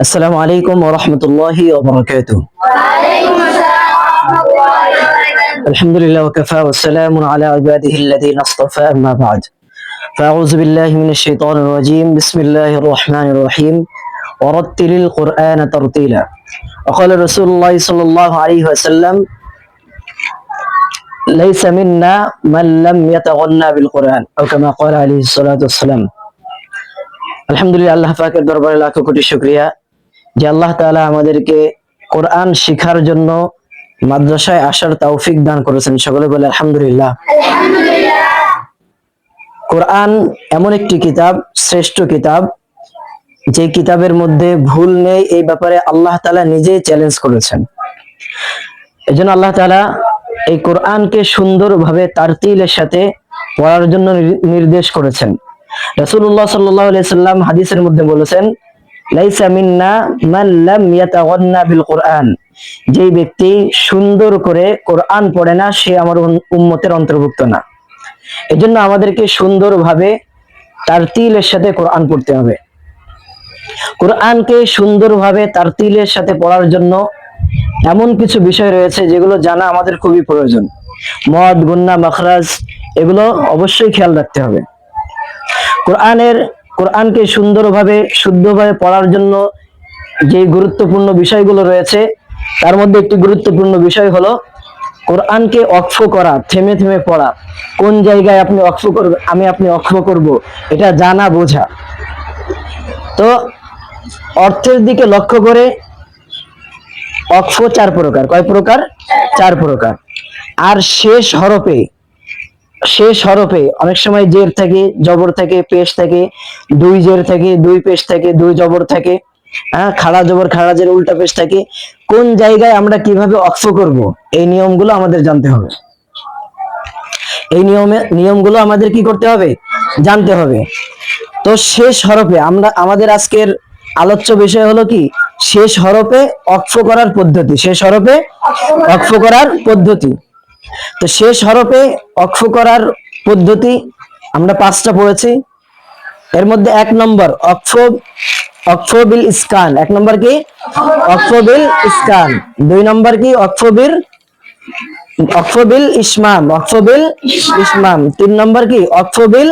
السلام عليكم ورحمة الله وبركاته الحمد لله وكفى والسلام على عباده الذين اصطفى أما بعد فأعوذ بالله من الشيطان الرجيم بسم الله الرحمن الرحيم ورتل القرآن ترتيلا وقال رسول الله صلى الله عليه وسلم ليس منا من لم يتغنى بالقرآن أو كما قال عليه الصلاة والسلام আলহামদুলিল্লাহ আল্লাহ পাকের দরবারে লাখো কোটি শুক্রিয়া যে আল্লাহ তাআলা আমাদেরকে কোরআন শিখার জন্য মাদ্রাসায় আসার তৌফিক দান করেছেন। সকলে বলে আলহামদুলিল্লাহ। কোরআন এমন একটি কিতাব শ্রেষ্ঠ কিতাব যে কিতাবের মধ্যে ভুল নেই এই ব্যাপারে আল্লাহ তাআলা নিজেই চ্যালেঞ্জ করেছেন। এই জন্য আল্লাহ তালা এই কোরআনকে সুন্দরভাবে তারতিলের সাথে পড়ার জন্য নির্দেশ করেছেন। রাসূলুল্লাহ সাল্লাল্লাহু আলাইহি সাল্লাম হাদিসের মধ্যে বলেছেন লাইসা মিন্না মান লাম ইয়াতাগান্না বিল কোরআন। যেই ব্যক্তি সুন্দর করে কোরআন পড়ে না, সে আমার উম- উম্মতের অন্তর্ভুক্ত না। এজন্য আমাদেরকে সুন্দরভাবে তারতিলের সাথে কোরআন পড়তে হবে। কোরআনকে সুন্দরভাবে তারতিলের সাথে পড়ার জন্য এমন কিছু বিষয় রয়েছে যেগুলো জানা আমাদের খুবই প্রয়োজন। মদ, গুন্না, মখরাজ, এগুলো অবশ্যই খেয়াল রাখতে হবে। কোরআনের কোরআনকে সুন্দরভাবে, শুদ্ধভাবে পড়ার জন্য যে গুরুত্বপূর্ণ বিষয়গুলো রয়েছে, তার মধ্যে একটি গুরুত্বপূর্ণ বিষয় হলো কোরআনকে অক্ষ করা, থেমে থেমে পড়া। কোন জায়গায় আপনি অক্ষ করবে আমি আপনি অক্ষ করব, এটা জানা, বোঝা। তো অর্থের দিকে লক্ষ্য করে অক্ষ চার প্রকার। কয় প্রকার? চার প্রকার। আর শেষ হরফে শেষ হরফে অনেক সময় জের থাকে, জবর থাকে, পেশ থাকে, দুই জের থাকে, দুই পেশ থাকে, দুই জবর থাকে হ্যাঁ খাড়া জবর, খাড়া জের, উল্টা পেশ থাকে। কোন জায়গায় আমরা কীভাবে অক্ষ করব? এই নিয়মগুলো আমাদের জানতে হবে। এই নিয়মে, নিয়মগুলো আমাদের কি করতে হবে? জানতে হবে। তো শেষ হরফে আমরা, আমাদের আজকের আলোচ্য বিষয় হলো কি? শেষ হরফে অক্ষ করার পদ্ধতি শেষ হরফে অক্ষ করার পদ্ধতি। তো শেষ হরফে অক্ষ করার পদ্ধতি আমরা পাঁচটা পড়েছি। এর মধ্যে এক নম্বর অক্ষ, অক্ষবিল স্কান। এক নম্বর কি? অক্ষবিল স্কান। দুই নম্বর কি? অক্ষবির অক্ষবিল ইসমাম। অক্ষবিল ইসমাম। তিন নম্বর কি? অক্ষবিল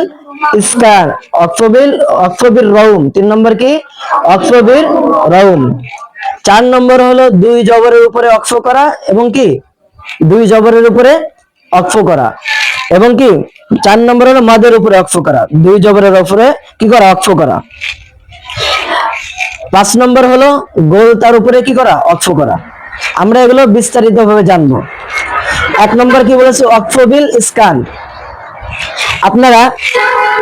স্কান। অক্ষবিল, অক্ষবির রৌম তিন নম্বর কি? অক্ষবির রৌম চার নম্বর হলো দুই জবরের উপরে অক্ষ করা এবং কি? দুই জবরের উপরে অক্ষ করা। এবং কি? চার নম্বর হলো মাদের উপরে অক্ষ করা। দুই জবরের উপরে কি করা? অক্ষ করা। পাঁচ নম্বর হলো গোল তার উপরে কি করা? অক্ষ করা। আমরা এগুলো বিস্তারিত ভাবে জানব। এক নম্বর কি বলেছে? অক্ষবিল স্কান আপনারা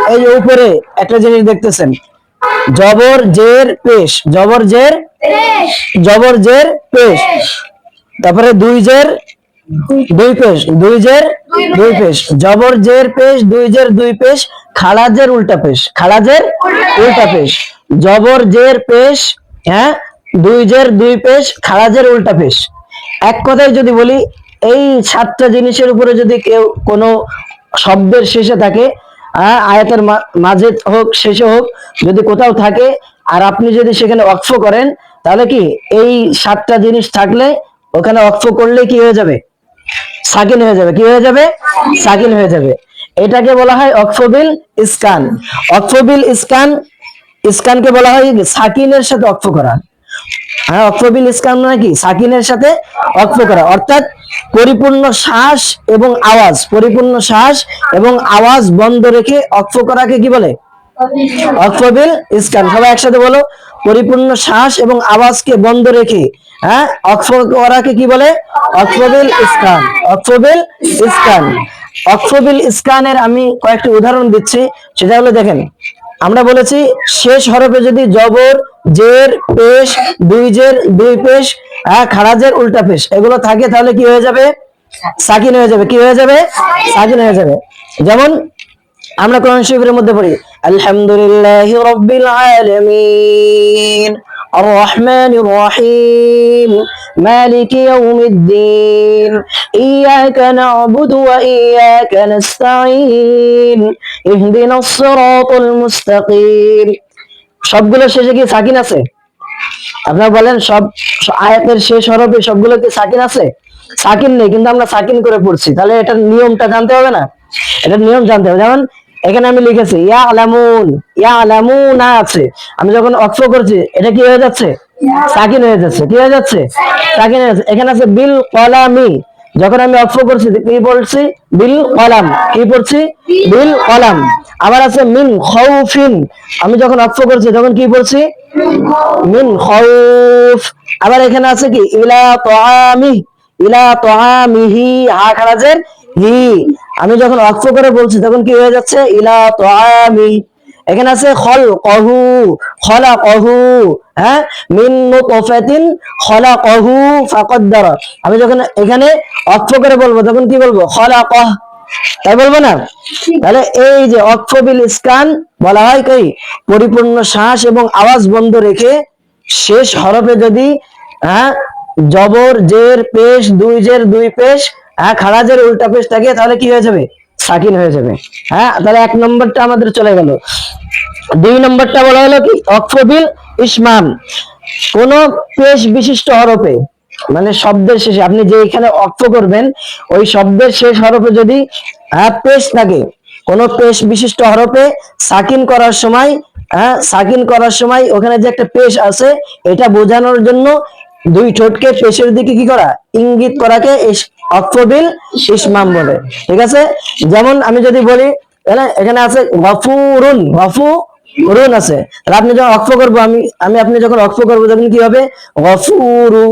এই উপরে একটা জিনিস দেখতেছেন। জবর জের পেশ। জবর জের জবর জের পেশ। তারপরে দুই জের দুই পেশ দুই জের দুই পেশ। জবর জের পেশ দুই জের দুই পেশ। খালাজের উল্টা পেশ। খালাজের উল্টা পেশ। জবর জের পেশ হ্যাঁ? দুই জের দুই পেশ। খালাজের উল্টা পেশ। এক কথায় যদি বলি এই সাতটা জিনিসের উপরে যদি কেউ কোনো শব্দের শেষে থাকে হ্যাঁ, আয়াতের মাঝে হোক শেষে হোক যদি কোথাও থাকে আর আপনি যদি সেখানে অক্ষ করেন তাহলে কি এই সাতটা জিনিস থাকলে ওখানে অক্ষ করলে কি হয়ে যাবে? সাকিন হয়ে যাবে। কি হয়ে যাবে? সাকিন হয়ে যাবে। এটাকে বলা হয় অক্ষবিল ইসকান অক্ষবিল ইসকান ইসকানকে বলা হয় সাকিনের সাথে অক্ষ করা। হ্যাঁ অক্ষবিল ইসকান নাকি কি? সাকিনের সাথে অক্ষ করা। অর্থাৎ পরিপূর্ণ শ্বাস এবং আওয়াজ, পরিপূর্ণ শ্বাস এবং আওয়াজ বন্ধ রেখে অক্ষ করাকে কি বলে? অক্ষবিল ইসকান সবাই একসাথে বলো, পরিপূর্ণ শ্বাস এবং আওয়াজকে বন্ধ রেখে হ্যাঁ? অক্ষ কি বলে? অক্ষবিল ইসকান অক্ষবিল ইসকান অক্ষবিল ইসকানের আমি কয়েকটি উদাহরণ দিচ্ছি। সেটা হলো দেখেন, আমরা বলেছি, শেষ হরফে যদি জবর, জের, পেশ, দুই জের, দুই পেশ হ্যাঁ খারাজের উল্টা পেশ, এগুলো থাকে তাহলে কি হয়ে যাবে? সাকিন হয়ে যাবে। কি হয়ে যাবে? সাকিন হয়ে যাবে। যেমন আমরা কোরআন শরীফের মধ্যে পড়ি আলহামদুলিল্লাহি রাব্বিল আলামিন আর রহমানির রহিম مالك يوم الدين إياك نعبد وإياك نستعين اهدنا الصراط المستقيم সবগুলো শেষে কি সাকিন আছে আপনারা বলেন সব আয়াতের শেষ হরফে সবগুলোতে সাকিন আছে সাকিন নেই কিন্তু আমরা সাকিন করে পড়ছি তাহলে এটার নিয়মটা জানতে হবে না এটার নিয়ম জানতে হবে যেমন এখানে আমি লিখেছি ইয়া আলামুন ইয়া আলামুনা আছে। আমি যখন অক্ষ করছি, এটা কি হয়ে যাচ্ছে? সাকিন হয়ে যাচ্ছে। কি হয়ে যাচ্ছে? সাকিন হয়ে যাচ্ছে। এখানে আছে, বিল কলামি যখন আমি অক্ষ করছি, কি পড়ছি? বিল কলাম কি পড়ছি? বিল কলাম আবার আছে, মিন খৌফিন আমি যখন অক্ষ করছি, তখন কি পড়ছি? মিন খৌফ আবার এখানে আছে কি, ইলা তোয়ামি ইলা তোয়ামিহি হা খারাজের হি আমি যখন অক্ষ করে বলছি, তখন কি হয়ে যাচ্ছে? ইলা তোয়ামি এখানে আছে খল কহু খলা কহু হ্যাঁ? মিন নুতফাতিন খলা কহু ফাকদ্দার আমি যখন এখানে অক্ষ করে বলব, তখন কি বলব? খলা কহ তাই বলব না? তাহলে এই যে অক্ষবিল স্কান বলা হয় কি? পরিপূর্ণ শ্বাস এবং আওয়াজ বন্ধ রেখে শেষ হরফে যদি হ্যাঁ? জবর, জের, পেশ, দুই জের, দুই পেশ হ্যাঁ খারাজের উল্টা পেশ থাকে তাহলে কি হয়ে যাবে? সাকিন হয়ে যাবে। হ্যাঁ তাহলে এক নম্বরটা আমাদের চলে গেল। দুই নম্বরটা বলা হলো কি? অক্ষবিল ইসমাম কোন পেশ বিশিষ্ট হরফে মানে শব্দের শেষে, আপনি যে এখানে অক্ষ করবেন, ওই শব্দের শেষ হরফে যদি হ্যাঁ পেশ থাকে, কোন পেশ বিশিষ্ট হরফে সাকিন করার সময় হ্যাঁ সাকিন করার সময় ওখানে যে একটা পেশ আছে, এটা বোঝানোর জন্য দুই ঠোঁটকে পেশের দিকে কি করা? ইঙ্গিত করাকে অক্ষবিল ইসমাম বলে। ঠিক আছে? যেমন আমি যদি বলি এখানে আছে গফুরুন গফুরুন আছে। তাহলে আপনি যখন অক্ষ করব, আমি আমি আপনি যখন অক্ষ করব, তখন কি হবে? গফুরু,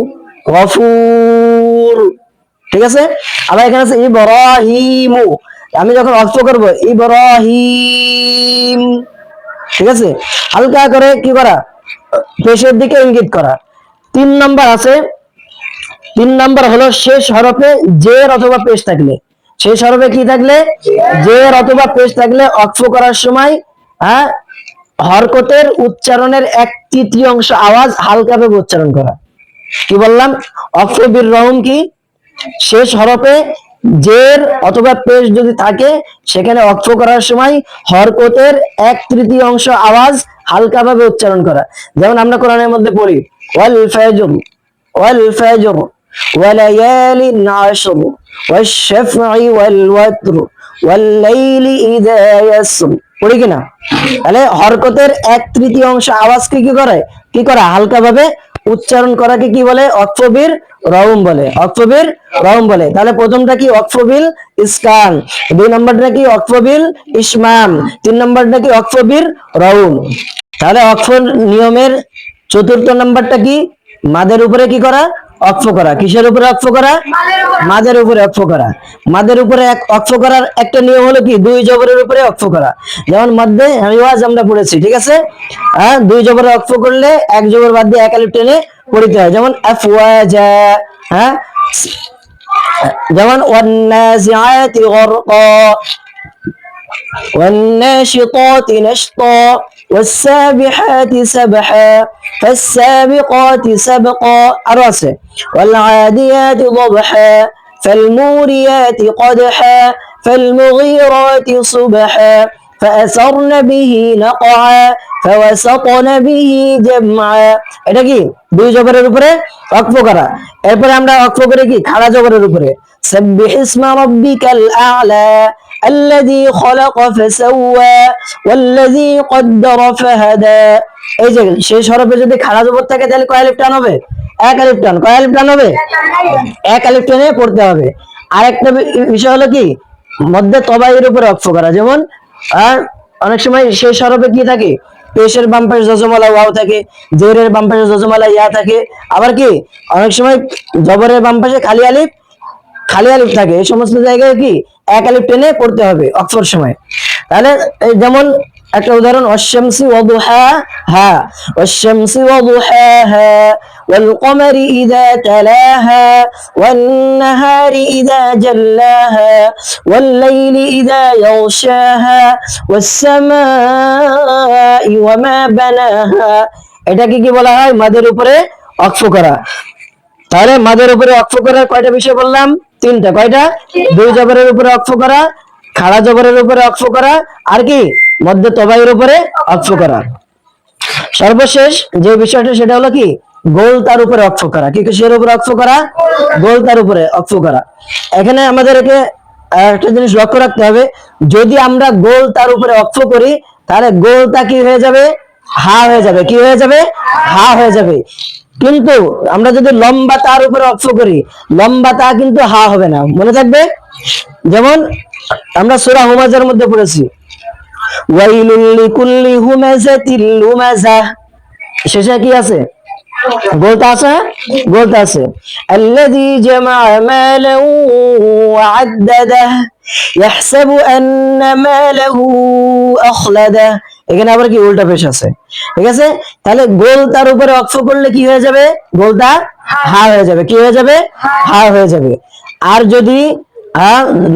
গফুর। ঠিক আছে? আবার এখানে আছে ইব্রাহিমু। আমি যখন অক্ষ করব, ইব্রাহিম। ঠিক আছে? হালকা করে কি করা? পেশের দিকে ইঙ্গিত করা। তিন নাম্বার আছে তিন নাম্বার হলো শেষ হরফে জের অথবা পেশ থাকলে। শেষ হরফে কি থাকলে? জের অথবা পেশ থাকলে অক্ষ করার সময় হ্যাঁ হরকতের উচ্চারণের এক তৃতীয় অংশ আওয়াজ হালকাভাবে উচ্চারণ করা। কি বললাম? অক্ষ বীর রহম কি? শেষ হরফে জের অথবা পেশ যদি থাকে, সেখানে অক্ষ করার সময় হরকতের এক তৃতীয় অংশ আওয়াজ হালকাভাবে উচ্চারণ করা। যেমন আমরা কোরআনের মধ্যে পড়ি, ওয়াল ফাজর ওয়াল ফাজর। وليال عشر والشفع والوتر والليل إذا يسر পড়ি কিনা তাহলে হরকতের এক তৃতীয়াংশ আওয়াজকে কি করে কি করা হালকা ভাবে উচ্চারণ করাকে কি বলে অক্ষবির রহম বলে অক্ষবির রহম বলে তাহলে প্রথমটা কি অক্ষবিল ইসকান দুই নম্বরটা কি অক্ষবিল ইসমাম তিন নম্বরটা কি অক্ষবির রহম তাহলে অক্ষর নিয়মের চতুর্থ নাম্বারটা কি মাদের উপরে কি করা অক্ষ করা কিসের উপরে অক্ষ করা মাদের উপরে অক্ষ করা মাদের উপরে এক অক্ষ করার একটা নিয়ম হলো কি দুই জবরের উপরে অক্ষ করা যেমন মধ্যে রিওয়াজ আমরা পড়েছি ঠিক আছে হ্যাঁ দুই জবরে অক্ষ করলে এক জবর বাদ দিয়ে এক আলিফ টেনে পড়িতে হয় যেমন আফওয়াজা হ্যাঁ যেমন ওয়ান্নাজিআতি গরকা والناشطات نشطا والسابحات سبحا فالسابقات سبقا أرسل والعاديات ضبحا فالموريات قدحا فالمغيرات صبحا فأثرن به نقعا فوسطن به جمعا এটা কি দুই জবরের উপরে অক্ষ করা এরপরে আমরা অক্ষ করে কি খাড়া জবরের উপরে سبح اسم ربك الأعلى الذي خلق فسوى والذي قدر فهدى এই যে শেষ হরফে যদি খাড়া জবর থাকে তাহলে কয় আলিফ টান হবে এক আলিফ টান কয় আলিফ টান হবে এক আলিফ টেনে পড়তে হবে আরেকটা বি- বিষয় হলো কি মধ্যে তবাইয়ের উপরে অক্ষ করা যেমন আর অনেক সময় শেষ হরফে কি থাকে পেশের বাম পাশে যজমালা ওয়াও থাকে জেরের বাম পাশে যজমালা ইয়া থাকে আবার কি অনেক সময় জবরের বাম পাশে খালি আলিফ খালি আলিফ থাকে এই সমস্ত জায়গায় কি এক আলিফ টেনে পড়তে হবে অক্ষর সময় তাহলে এই যেমন একটা উদাহরণ অশামসি ওয়াদুহাহা অশামসি ওয়াদুহাহা والقمر إذا تلاها والنهار إذا جلاها والليل إذا يغشاها والسماء وما بناها এটাকে কি বলা হয় মাদের উপরে অক্ষ করা তাহলে মাদের উপরে অক্ষ করার কয়টা বিষয় বললাম তিনটা, কয়টা? দুই জবরের উপরে অক্ষ করা, খাড়া জবরের উপরে অক্ষ করা, আর কি? মধ্য তবাইয়ের উপরে অক্ষ করা। সর্বশেষ যে বিষয়টা, সেটা হলো কি? গোল তার উপরে অক্ষ করা। কি কিসের উপরে অক্ষ করা? গোল তার উপরে অক্ষ করা। এখানে আমাদেরকে একটা জিনিস লক্ষ্য রাখতে হবে। যদি আমরা গোল তার উপরে অক্ষ করি, তাহলে গোলটা কি হয়ে যাবে? হা হয়ে যাবে। কি হয়ে যাবে? হা হয়ে যাবে। কিন্তু আমরা যদি লম্বা তার উপরে অক্ষ করি লম্বা তা কিন্তু হা হবে না মনে থাকবে যেমন আমরা সূরা হুমাজার মধ্যে পড়েছি ওয়াইলুল লিকুল্লি হুমাজাতিল লুমাজা শেষে কি আছে গোলটা আছে গোলটা আছে الذي جمع مالا وعدده يحسب أن ماله أخلده এখানে আবার কি উল্টা পেশ আছে? ঠিক আছে? তাহলে গোল তার উপরে অক্ষ করলে কি হয়ে যাবে? গোলটা হা হয়ে যাবে। কি হয়ে যাবে? হা। হয়ে যাবে। আর যদি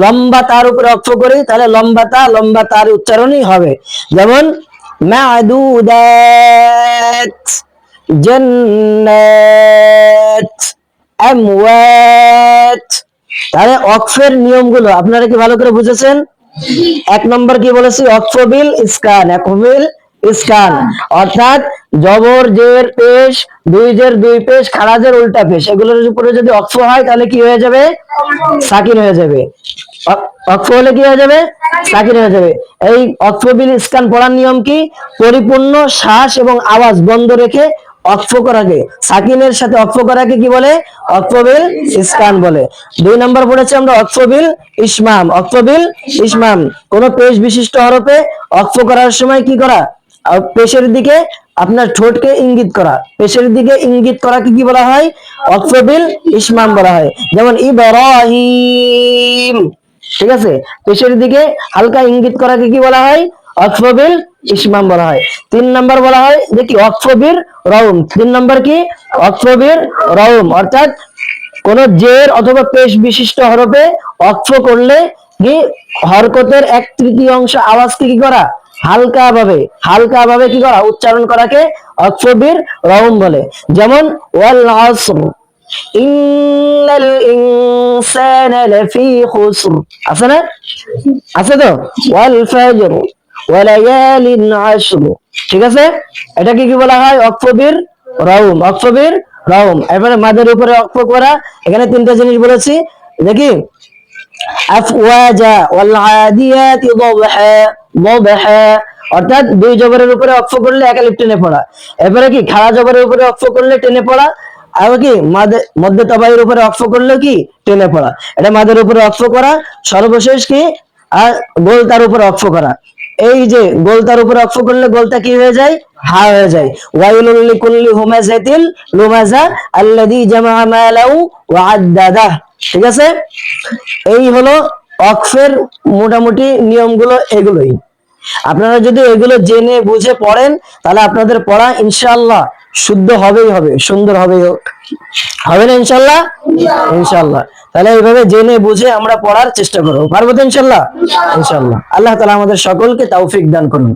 লম্বা তার উপরে অক্ষ করি তাহলে লম্বা তা লম্বা তার উচ্চারণই হবে। যেমন মাদুদাত জান্নাত আমওয়াত। তাহলে অক্ষের নিয়মগুলো আপনারা কি ভালো করে বুঝেছেন? এক নম্বর কি বলেছি? অক্ষবিল ইসকান একবিল ইসকান অর্থাৎ জবর, জের, পেশ, দুই জের, দুই পেশ খারাজের উল্টা পেশ। এগুলোর উপরে যদি অক্ষ হয়, তাহলে কি হয়ে যাবে? সাকিন হয়ে যাবে। অক্ষ হলে কি হয়ে যাবে? সাকিন হয়ে যাবে। এই অক্ষবিল ইসকান পড়ার নিয়ম কি? পরিপূর্ণ শ্বাস এবং আওয়াজ বন্ধ রেখে অক্ষ করাকে সাকিনের সাথে অক্ষ করাকে কি বলে? অক্ষবিল ইসকান বলে। দুই নম্বর পড়েছে আমরা অক্ষবিল ইসমাম। অক্ষবিল ইসমাম। কোন পেশ বিশিষ্ট হরফে অক্ষ করার সময় কি করা? পেশের দিকে আপনার ঠোঁটকে ইঙ্গিত করা। পেশের দিকে ইঙ্গিত করাকে কি বলা হয়? অক্ষবিল ইসমাম বলা হয়। যেমন ইব্রাহিম। ঠিক আছে? পেশের দিকে হালকা ইঙ্গিত করাকে কি বলা হয়? অক্ষবিল ইসমাম বলা হয়। তিন নম্বর বলা হয় যে কি অক্ষবির রৌম তিন নম্বর কি? অক্ষবির রৌম অর্থাৎ কোন জের অথবা পেশ বিশিষ্ট হরফে অক্ষ করলে কি হরকতের এক তৃতীয়াংশ আওয়াজকে কি করা? হালকা ভাবে হালকা ভাবে কি করা? উচ্চারণ করাকে অক্ষবির রৌম বলে। যেমন, ওয়াল আসর ইন্নাল ইনসানা লাফি খুসর। আছে না? আছে তো? ওয়াল ফাজর। আশর। ঠিক আছে? কি বলা হয়? রৌম এরপরে মাদের উপরে করা। এখানে তিনটা জিনিস বলেছি। দেখি। আফওয়াজা ওয়াল আদিয়াতি অর্থাৎ দুই জবরের উপরে অক্ষ করলে একালিপ টেনে পড়া। এরপরে কি? খাড়া জবরের উপরে অক্ষ করলে টেনে পড়া। আর কি? মধ্যে তবাইয়ের উপরে অক্ষ করলে কি? টেনে পড়া। এটা মাদের উপরে অক্ষ করা। সর্বশেষ কি? আর গোল তার উপরে অক্ষ করা। এই যে গোল তার উপরে অক্ষ করলে গোলটা কি হয়ে যায়? হা হয়ে যায়। ওয়াইলুল লিকুল্লি হুমাজাতিল লুমাজা আল্লাযী জামা মালাউ ওয়া ঠিক আছে? এই হলো অক্ষের মোটামুটি নিয়মগুলো এগুলোই। আপনারা যদি এগুলো জেনে বুঝে পড়েন, তাহলে আপনাদের পড়া ইনশাআল্লাহ শুদ্ধ হবেই হবে, সুন্দর হবেই হোক। হবে না ইনশাল্লাহ? ইনশাল্লাহ। তাহলে এইভাবে জেনে বুঝে আমরা পড়ার চেষ্টা করব। পারব তো ইনশাল্লাহ? ইনশাল্লাহ। আল্লাহ তালা আমাদের সকলকে তৌফিক দান করুন।